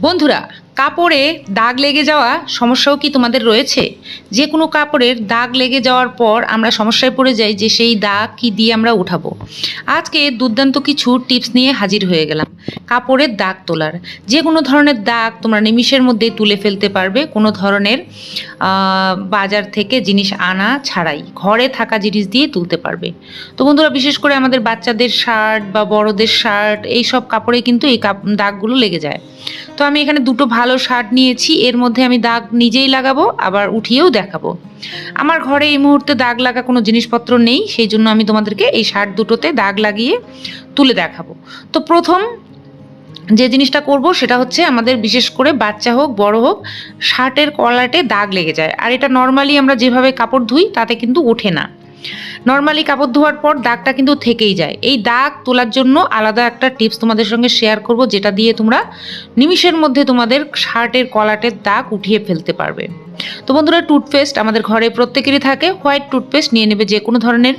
বন্ধুরা কাপড়ে দাগ লেগে যাওয়া সমস্যাও কি তোমাদের রয়েছে? যে কোনো কাপড়ের দাগ লেগে যাওয়ার পর আমরা সমস্যায় পড়ে যাই যে সেই দাগ কি দিয়ে আমরা উঠাবো। আজকে দুর্দান্ত কিছু টিপস নিয়ে হাজির হয়ে গেলাম। কাপড়ের দাগ তোলার। যে কোনো ধরনের দাগ তোমরা নিমিষের মধ্যেই তুলে ফেলতে পারবে। কোনো ধরনের বাজার থেকে জিনিস আনা ছাড়াই। ঘরে থাকা জিনিস দিয়ে তুলতে পারবে। তো বন্ধুরা, বিশেষ করে আমাদের বাচ্চাদের শার্ট বা বড়দের শার্ট এই সব কাপড়ে কিন্তু এই দাগগুলো লেগে যায়। তো আমি এখানে দুটো ভালো শার্ট নিয়েছি, এর মধ্যে আমি দাগ নিজেই লাগাবো, আবার উঠিয়েও দেখাবো। আমার ঘরে এই মুহূর্তে দাগ লাগা কোনো জিনিসপত্র নেই, সেই জন্য আমি তোমাদেরকে এই শার্ট দুটোতে দাগ লাগিয়ে তুলে দেখাবো। তো প্রথম যে জিনিসটা করব সেটা হচ্ছে আমাদের বিশেষ করে বাচ্চা হোক, বড় হোক, শার্টের কলাটে দাগ লেগে যায়। আর এটা নর্মালি আমরা যেভাবে কাপড় ধুই, তাতে কিন্তু ওঠে না। নর্মালি কাপড় ধোয়ার পর দাগটা কিন্তু থেকেই যায়। এই দাগ তোলার জন্য আলাদা একটা টিপস তোমাদের সঙ্গে শেয়ার করব, যেটা দিয়ে তোমরা নিমিষের মধ্যে তোমাদের শার্টের কলাটের দাগ উঠিয়ে ফেলতে পারবে। তো বন্ধুরা টুথপেস্ট আমাদের ঘরে প্রত্যেকেরই থাকে। হোয়াইট টুথপেস্ট নিয়ে নেবে যে কোনো ধরনের।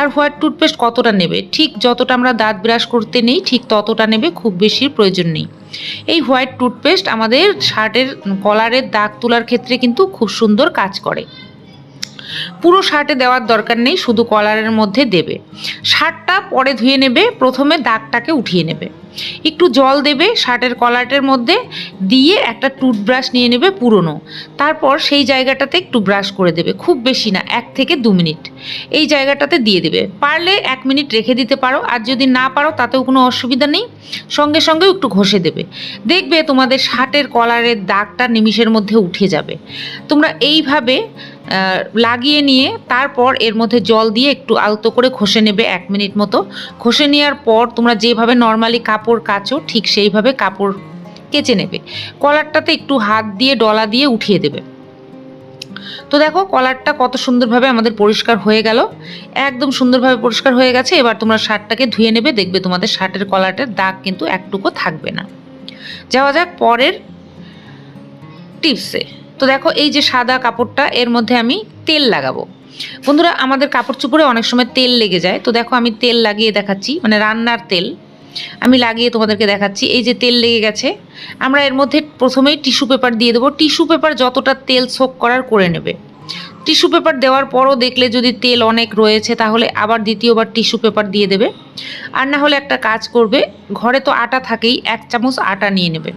আর হোয়াইট টুথপেস্ট কতটা নেবে? ঠিক যতটা আমরা দাঁত ব্রাশ করতে নেই, ঠিক ততটা নেবে, খুব বেশি প্রয়োজন নেই। এই হোয়াইট টুথপেস্ট আমাদের শার্টের কলারের দাগ তোলার ক্ষেত্রে কিন্তু খুব সুন্দর কাজ করে। পুরো শার্টে দেওয়ার দরকার নেই, শুধু কলারের মধ্যে দেবে। শার্টটা পরে ধুয়ে নেবে, প্রথমে দাগটাকে উঠিয়ে নেবে। একটু জল দেবে শার্টের কলারের মধ্যে, দিয়ে একটা টুথব্রাশ নিয়ে নেবে পুরনো। তারপর সেই জায়গাটাতে একটু ব্রাশ করে দেবে, খুব বেশি না, এক থেকে দু মিনিট। এই জায়গাটাতে দিয়ে দেবে। পারলে এক মিনিট রেখে দিতে পারো, আর যদি না পারো তাতেও কোনো অসুবিধা নেই। সঙ্গে সঙ্গে একটু ঘষে দেবে। দেখবে তোমাদের শার্টের কলারের দাগটা নিমিষের মধ্যে উঠে যাবে। তোমরা এইভাবে লাগিয়ে নিয়ে তারপর এর মধ্যে জল দিয়ে একটু আলতো করে ঘষে নেবে এক মিনিট মতো। ঘষে নেওয়ার পর তোমরা যেভাবে নর্মালি কাপড় কাচো, ঠিক সেইভাবে কাপড় কেচে নেবে। কলারটাতে একটু হাত দিয়ে, ডলা দিয়ে উঠিয়ে দেবে। তো দেখো, কলারটা কত সুন্দরভাবে আমাদের পরিষ্কার হয়ে গেল। একদম সুন্দরভাবে পরিষ্কার হয়ে গেছে। এবার তোমরা শার্টটাকে ধুয়ে নেবে, দেখবে তোমাদের শার্টের কলারটার দাগ কিন্তু একটুকু থাকবে না। যাওয়া যাক পরের টিপসে তো দেখো, এই যে সাদা কাপড়টা, এর মধ্যে আমি তেল লাগাবো। বন্ধুরা, আমাদের কাপড় চোপড়ে অনেক সময় তেল লেগে যায়। তো দেখো, আমি তেল লাগিয়ে দেখাচ্ছি মানে রান্নার তেল। আমি লাগিয়ে তোমাদেরকে দেখাচ্ছি, এই যে তেল লেগে গেছে। আমরা এর মধ্যে প্রথমেই টিস্যু পেপার দিয়ে দেবো। টিস্যু পেপার যতটা তেল সোক করার করে নেবে। টিস্যু পেপার দেওয়ার পরও দেখলে যদি তেল অনেক রয়েছে, তাহলে আবার দ্বিতীয়বার টিস্যু পেপার দিয়ে দেবে। আর না হলে একটা কাজ করবে, ঘরে তো আটা থাকেই, এক চামচ আটা নিয়ে নেবে।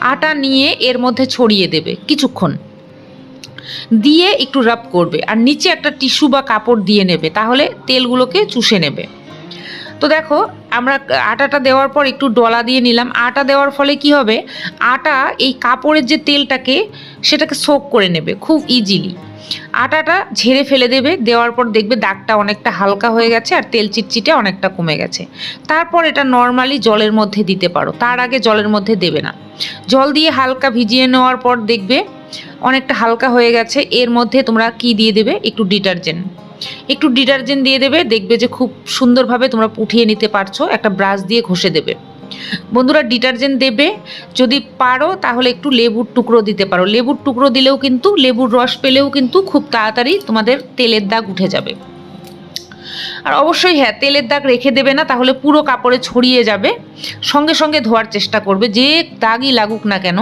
আটা নিয়ে এর মধ্যে ছড়িয়ে দেবে কিছুক্ষণ। দিয়ে একটু রাব করবে। আর নিচে একটা টিস্যু বা কাপড় দিয়ে নেবে। তাহলে তেলগুলোকে চুষে নেবে। তো দেখো, আমরা আটাটা দেওয়ার পর একটু ডলা দিয়ে নিলাম। আটা দেওয়ার ফলে কি হবে? আটা এই কাপড়ের যে তেলটাকে সেটাকে সোক করে নেবে খুব ইজিলি আটাটা ঝেড়ে ফেলে দেবে, দেওয়ার পর দেখবে দাগটা অনেকটা হালকা হয়ে গেছে আর তেল চিটচিটে অনেকটা কমে গেছে। তারপর এটা নর্মালি জলের মধ্যে দিতে পারো, তার আগে জলের মধ্যে দেবে না। জল দিয়ে হালকা ভিজিয়ে নেওয়ার পর দেখবে অনেকটা হালকা হয়ে গেছে, এর মধ্যে তোমরা কি দিয়ে দেবে? একটু ডিটারজেন্ট। একটু ডিটারজেন্ট দিয়ে দেবে, দেখবে যে খুব সুন্দরভাবে তোমরা উঠিয়ে নিতে পারছ, একটা ব্রাশ দিয়ে ঘষে দেবে। বন্ধুরা, ডিটারজেন্ট দেবে, যদি পারো তাহলে একটু লেবুর টুকরো দিতে পারো। লেবুর টুকরো দিলেও কিন্তু, লেবুর রস পেলেও কিন্তু খুব তাড়াতাড়ি তোমাদের তেলের দাগ উঠে যাবে। আর অবশ্যই হ্যাঁ তেলের দাগ রেখে দেবে না, তাহলে পুরো কাপড়ে ছড়িয়ে যাবে। সঙ্গে সঙ্গে ধোয়ার চেষ্টা করবে, যে দাগই লাগুক না কেন।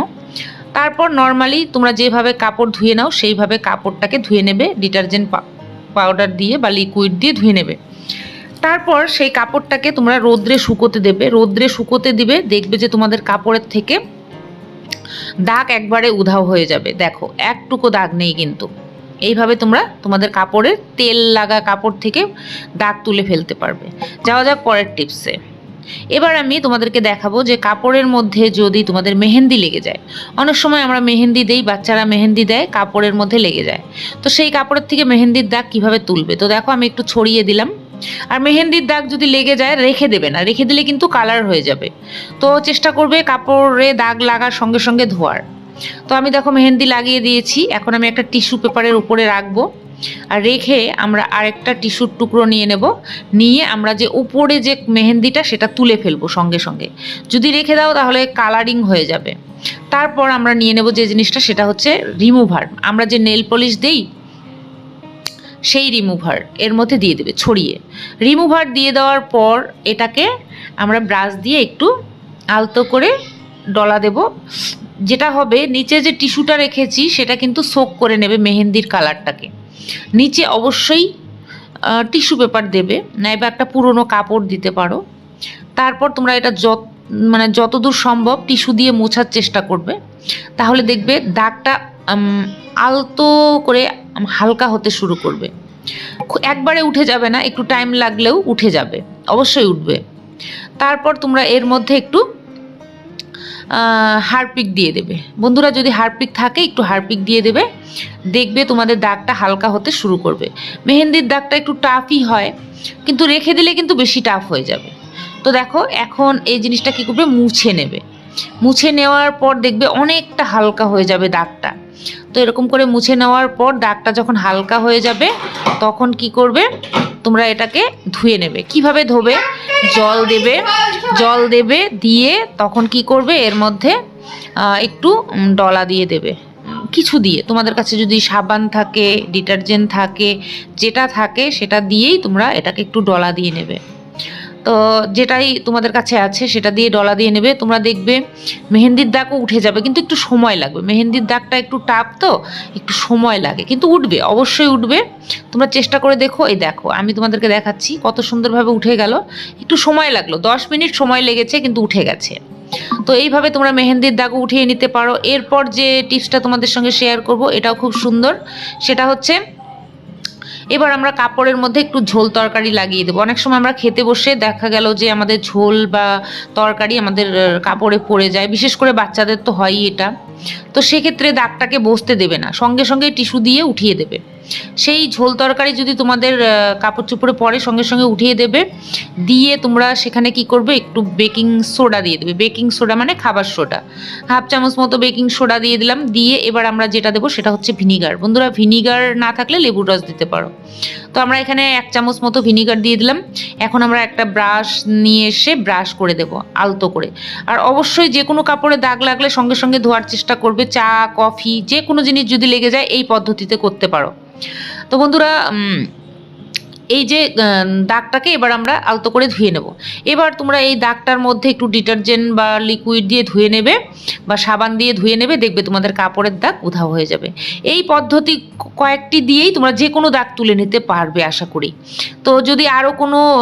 তারপর নর্মালি তোমরা যেভাবে কাপড় ধুয়ে নাও, সেইভাবে কাপড়টাকে ধুয়ে নেবে, ডিটারজেন্ট পাউডার দিয়ে বা লিকুইড দিয়ে ধুয়ে নেবে। তারপর সেই কাপড়টাকে তোমরা রোদ্রে শুকোতে দেবে। রোদ্রে শুকোতে দিবে, দেখবে যে তোমাদের কাপড়ের থেকে দাগ একবারে উধাও হয়ে যাবে। দেখো, একটুকু দাগ নেই কিন্তু। এইভাবে তোমরা তোমাদের কাপড়ের তেল লাগা কাপড় থেকে দাগ তুলে ফেলতে পারবে। যাওয়া যাক পরের টিপসে এবার আমি তোমাদেরকে দেখাবো যে কাপড়ের মধ্যে যদি তোমাদের মেহেন্দি লেগে যায়, অনেক সময় আমরা মেহেন্দি দেই, বাচ্চারা মেহেন্দি দেয়, কাপড়ের মধ্যে লেগে যায়। তো সেই কাপড়ের থেকে মেহেন্দির দাগ কীভাবে তুলবে? তো দেখো আমি একটু ছড়িয়ে দিলাম। আর মেহেন্দির দাগ যদি লেগে যায়, রেখে দেবে না, রেখে দিলে কিন্তু কালার হয়ে যাবে। তো চেষ্টা করবে কাপড়ে দাগ লাগার সঙ্গে সঙ্গে ধোয়ার। তো আমি দেখো মেহেন্দি লাগিয়ে দিয়েছি। এখন আমি একটা টিস্যু পেপারের উপরে রাখব। আর রেখে আমরা আরেকটা টিস্যুর টুকরো নিয়ে নেব। নিয়ে আমরা যে উপরে যে মেহেন্দিটা সেটা তুলে ফেলব সঙ্গে সঙ্গে। যদি রেখে দাও তাহলে কালারিং হয়ে যাবে। তারপর আমরা নিয়ে নেব যে জিনিসটা সেটা হচ্ছে রিমুভার আমরা যে নেল পলিশ দেই, সেই রিমুভার এর মধ্যে দিয়ে দেবে, ছড়িয়ে। রিমুভার দিয়ে দেওয়ার পর এটাকে আমরা ব্রাশ দিয়ে একটু আলতো করে ডলা দেব। যেটা হবে, নিচে যে টিস্যুটা রেখেছি সেটা কিন্তু সোক করে নেবে মেহেন্দির কালারটাকে নিচে অবশ্যই টিস্যু পেপার দেবে, নাইবা একটা পুরনো কাপড় দিতে পারো। তারপর তোমরা এটা যত মানে যতদূর সম্ভব টিস্যু দিয়ে মোছার চেষ্টা করবে। তাহলে দেখবে দাগটা আলতো করে হালকা হতে শুরু করবে। একবারে উঠে যাবে না, একটু টাইম লাগলেও উঠে যাবে। অবশ্যই উঠবে। তারপর তোমরা এর মধ্যে একটু হারপিক দিয়ে দেবে। বন্ধুরা, যদি হারপিক থাকে, একটু হারপিক দিয়ে দেবে। দেখবে তোমাদের দাগটা হালকা হতে শুরু করবে। মেহেন্দির দাগটা একটু টাফই হয়, কিন্তু রেখে দিলে কিন্তু বেশি টাফ হয়ে যাবে। তো দেখো, এখন এই জিনিসটা কী করবে? মুছে নেবে। মুছে নেওয়ার পর দেখবে অনেকটা হালকা হয়ে যাবে দাগটা। তো এরকম করে মুছে নেওয়ার পর দাগটা যখন হালকা হয়ে যাবে, তখন কি করবে? তোমরা এটাকে ধুয়ে নেবে। কীভাবে ধোবে? জল দেবে। জল দেবে, দিয়ে তখন কি করবে? এর মধ্যে একটু ডলা দিয়ে দেবে। কিছু দিয়ে। তোমাদের কাছে যদি সাবান থাকে, ডিটারজেন্ট থাকে, যেটা থাকে, সেটা দিয়েই তোমরা এটাকে একটু ডলা দিয়ে নেবে। তো যেটাই তোমাদের কাছে আছে, সেটা দিয়ে ডলা দিয়ে নেবে। তোমরা দেখবে মেহেন্দির দাগও উঠে যাবে, কিন্তু একটু সময় লাগবে। মেহেন্দির দাগটা একটু টাপ তো, একটু সময় লাগে। কিন্তু উঠবে, অবশ্যই উঠবে। তোমরা চেষ্টা করে দেখো। এই দেখো, আমি তোমাদেরকে দেখাচ্ছি কত সুন্দরভাবে উঠে গেল। একটু সময় লাগল, দশ মিনিট সময় লেগেছে, কিন্তু উঠে গেছে। তো এইভাবে তোমরা মেহেন্দির দাগও উঠিয়ে নিতে পারো। এরপর যে টিপসটা তোমাদের সঙ্গে শেয়ার করব, এটাও খুব সুন্দর। সেটা হচ্ছে এবার আমরা কাপড়ের মধ্যে একটু ঝোল তরকারি লাগিয়ে দেবো। অনেক সময় আমরা খেতে বসে দেখা গেল যে আমাদের ঝোল বা তরকারি আমাদের কাপড়ে পড়ে যায়। বিশেষ করে বাচ্চাদের তো হয়ই এটা। তো সেক্ষেত্রে দাগটাকে বসতে দেবে না। সঙ্গে সঙ্গে টিস্যু দিয়ে উঠিয়ে দেবে। সেই ঝোল তরকারি যদি তোমাদের কাপড় চোপড়ে পরে সঙ্গে সঙ্গে উঠিয়ে দেবে, দিয়ে তোমরা সেখানে কি করবে, একটু বেকিং সোডা দিয়ে দেবে। বেকিং সোডা মানে খাবার সোডা হাফ চামচ মতো বেকিং সোডা দিয়ে দিলাম, দিয়ে এবার আমরা যেটা দেবো সেটা হচ্ছে ভিনিগার বন্ধুরা ভিনিগার না থাকলে লেবুর রস দিতে পারো। তো আমরা এখানে এক চামচ মতো ভিনিগার দিয়ে দিলাম। এখন আমরা একটা ব্রাশ নিয়ে এসে ব্রাশ করে দেব, আলতো করে। আর অবশ্যই যে কোনো কাপড়ে দাগ লাগলে সঙ্গে সঙ্গে ধোয়ার চেষ্টা করবে, চা, কফি, যে কোনো জিনিস যদি লেগে যায়, এই পদ্ধতিতে করতে পারো। তো বন্ধুরা এই যে দাগটাকে এবার আমরা আলতো করে ধুয়ে নেব। এবার তোমরা এই দাগটার মধ্যে একটু ডিটারজেন্ট বা লিকুইড দিয়ে ধুয়ে নেবে। বা সাবান দিয়ে ধুয়ে নেবে, দেখবে তোমাদের কাপড়ের দাগ উধাও হয়ে যাবে। এই পদ্ধতি কয়েকটি দিয়েই তোমরা যে কোনো দাগ তুলে নিতে পারবে আশা করি। তো যদি আরও কোনো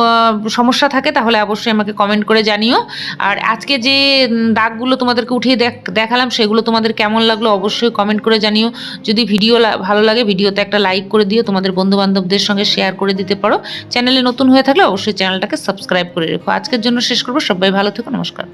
সমস্যা থাকে তাহলে অবশ্যই আমাকে কমেন্ট করে জানিও। আর আজকে যে দাগগুলো তোমাদেরকে উঠিয়ে দেখ- দেখালাম সেগুলো তোমাদের কেমন লাগল অবশ্যই কমেন্ট করে জানিও। যদি ভিডিও ভালো লাগে ভিডিওতে একটা লাইক করে দিও, তোমাদের বন্ধু বান্ধবদের সঙ্গে শেয়ার করে দিতে পারো। চ্যানেলে নতুন হয়ে থাকলে অবশ্যই চ্যানেলটাকে সাবস্ক্রাইব করে রেখো। আজকের জন্য শেষ করব। সবাই ভালো থেকো, নমস্কার।